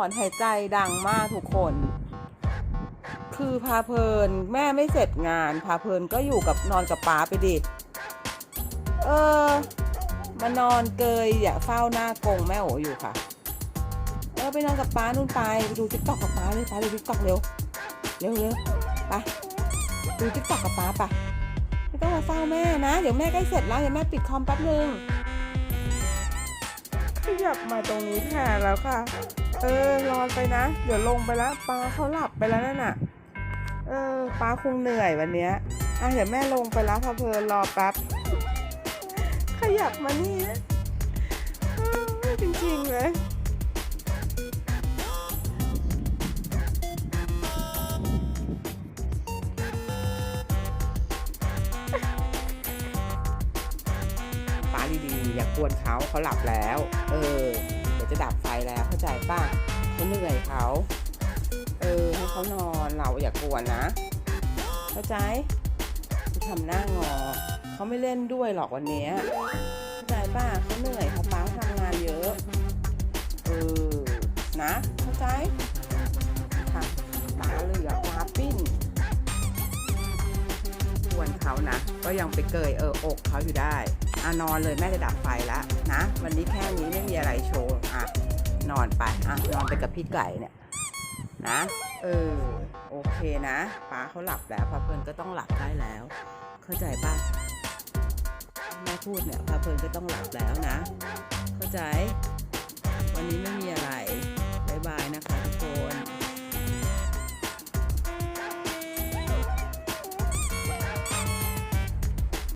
อนหายใจดังมากทุกคน คือพาเพลินแม่ไม่เสร็จงานพาเพลินก็อยู่กับนอนกับป้าไปดิ เออมานอนเกยอย่าเฝ้าหน้ากงแม่โออยู่ค่ะ เออไปนอนกับป้านู่นไปไปดูทิกตอกกับป้าเลยป้าดูทิกตอกเร็วเร็วเร็วไปดูทิกตอกกับป้าไปไม่ต้องมาเฝ้าแม่นะ เดี๋ยวแม่ใกล้เสร็จแล้วเดี๋ยวแม่ปิดคอมแป๊บนึง ขยับมาตรงนี้แทนแล้วค่ะ เออรอนไปนะ เดี๋ยวลงไปแล้วปลาเขาหลับไปแล้วนั่นน่ะ เออปลาคงเหนื่อยวันเนี้ยอะเดี๋ยวแม่ลงไปแล้วพอเพลินรอแป๊บ ขยับมานี่จริงๆเลย ป้าดีๆ อย่ากวนเขาเขาหลับแล้ว เออ เดี๋ยวจะดับไฟแล้วเข้าใจป่ะเขาเหนื่อยเขา เออ ให้เขานอนเราอย่ากวนนะ เข้าใจทำหน้างอเขาไม่เล่นด้วยหรอกวันนี้เข้าใจป่ะเขาเหนื่อยเขาป้าทำงานเยอะ เออ นะ เข้าใจค่ะตาเหลือกตาปิ้นกวนเขานะ ก็ยังไปเกยเอออกเขาอยู่ได้ อะนอนเลยแม่จะดับไฟแล้วนะ วันนี้แค่นี้ไม่มีอะไรโชว์อะนอนไปอะนอนไปกับพี่ไก่เนี่ยนะเออโอเคนะป้าเขาหลับแล้วพาเพลินก็ต้องหลับได้แล้ว เข้าใจป่ะแม่พูดเนี่ยพาเพลินก็ต้องหลับแล้วนะ เข้าใจ